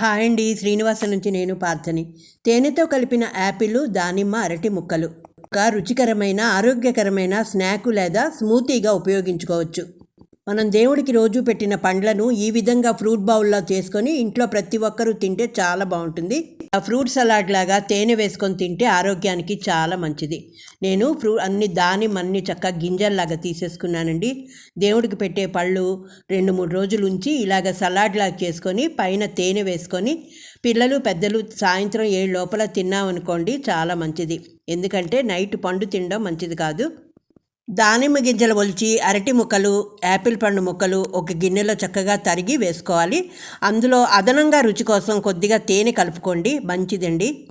Hi అండి. శ్రీనివాస నుంచి నేను పార్థని. తేనెతో కలిపిన యాపిల్ దానిమ్మ అరటి ముక్కలు. ఒక రుచికరమైన ఆరోగ్యకరమైన స్నాక్ లేదా స్మూతీగా ఉపయోగించుకోవచ్చు. మనం దేవుడికి రోజు పెట్టిన పండ్లను ఈ విధంగా ఫ్రూట్ బౌల్లో చేసుకొని ఇంట్లో ప్రతి ఒక్కరూ తింటే చాలా బాగుంటుంది. ఫ్రూట్ సలాడ్ లాగా తేనె వేసుకొని తింటే ఆరోగ్యానికి చాలా మంచిది. నేను ఫ్రూ అన్ని దానిమ్మ అన్ని చక్కగా గింజల్లాగా తీసేసుకున్నానండి. దేవుడికి పెట్టే పళ్ళు రెండు మూడు రోజులు ఉంచి ఇలాగ సలాడ్ లాగా చేసుకొని పైన తేనె వేసుకొని పిల్లలు పెద్దలు సాయంత్రం ఏడు లోపల తిన్నామనుకోండి చాలా మంచిది. ఎందుకంటే నైట్ పండు తినడం మంచిది కాదు. దానిమ్మ గింజలు ఒలిచి అరటి ముక్కలు యాపిల్ పండు ముక్కలు ఒక గిన్నెలో చక్కగా తరిగి వేసుకోవాలి. అందులో అదనంగా రుచి కోసం కొద్దిగా తేనె కలుపుకోండి. మంచిదండి.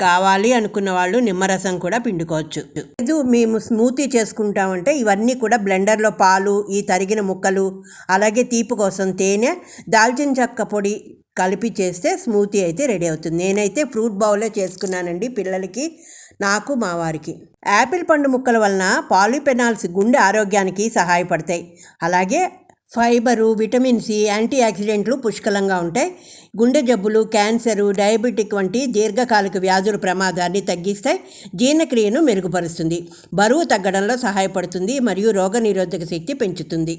కావాలి అనుకున్న వాళ్ళు నిమ్మరసం కూడా పిండుకోవచ్చు. లేదు మేము స్మూతీ చేసుకుంటామంటే ఇవన్నీ కూడా బ్లెండర్లో పాలు ఈ తరిగిన ముక్కలు అలాగే తీపి కోసం తేనె దాల్చిన చెక్క పొడి కలిపి చేస్తే స్మూతీ అయితే రెడీ అవుతుంది. నేనైతే ఫ్రూట్ బౌలే చేసుకున్నానండి పిల్లలకి నాకు మా వారికి. యాపిల్ పండు ముక్కల వలన పాలిపెనాల్స్ గుండె ఆరోగ్యానికి సహాయపడతాయి. అలాగే ఫైబరు విటమిన్ సి యాంటీ ఆక్సిడెంట్లు పుష్కలంగా ఉంటాయి. గుండె జబ్బులు క్యాన్సరు డయాబెటిక్ వంటి దీర్ఘకాలిక వ్యాధుల ప్రమాదాన్ని తగ్గిస్తాయి. జీర్ణక్రియను మెరుగుపరుస్తుంది. బరువు తగ్గడంలో సహాయపడుతుంది మరియు రోగనిరోధక శక్తి పెంచుతుంది.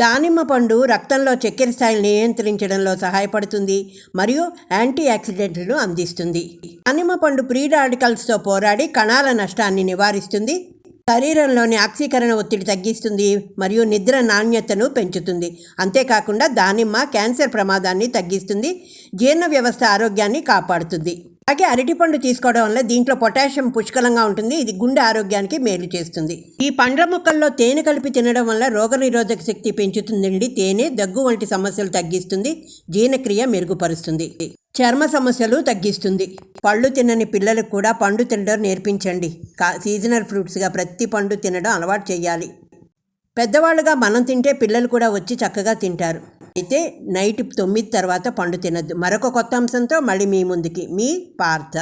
దానిమ్మ పండు రక్తంలో చక్కెర స్థాయిని నియంత్రించడంలో సహాయపడుతుంది మరియు యాంటీ ఆక్సిడెంట్లను అందిస్తుంది. దానిమ్మ పండు ప్రీ రాడికల్స్తో పోరాడి కణాల నష్టాన్ని నివారిస్తుంది శరీరంలోని ఆక్సీకరణ ఒత్తిడి తగ్గిస్తుంది మరియు నిద్ర నాణ్యతను పెంచుతుంది. అంతేకాకుండా దానిమ్మ క్యాన్సర్ ప్రమాదాన్ని తగ్గిస్తుంది జీర్ణ వ్యవస్థ ఆరోగ్యాన్ని కాపాడుతుంది. అలాగే అరటిపండు తీసుకోవడం వల్ల దీంట్లో పొటాషియం పుష్కలంగా ఉంటుంది. ఇది గుండె ఆరోగ్యానికి మేలు చేస్తుంది. ఈ పండ్ల మొక్కల్లో తేనె కలిపి తినడం వల్ల రోగనిరోధక శక్తి పెంచుతుందండి. తేనె దగ్గు వంటి సమస్యలు తగ్గిస్తుంది. జీర్ణక్రియ మెరుగుపరుస్తుంది. చర్మ సమస్యలు తగ్గిస్తుంది. పళ్ళు తినని పిల్లలకు కూడా పండు తినడం నేర్పించండి. కా సీజనల్ ఫ్రూట్స్గా ప్రతి పండు తినడం అలవాటు చేయాలి. పెద్దవాళ్ళుగా మనం తింటే పిల్లలు కూడా వచ్చి చక్కగా తింటారు. అయితే నైట్ తొమ్మిది తర్వాత పండు తినద్దు. మరొక కొత్త అంశంతో మళ్ళీ మీ ముందుకి మీ పార్థ.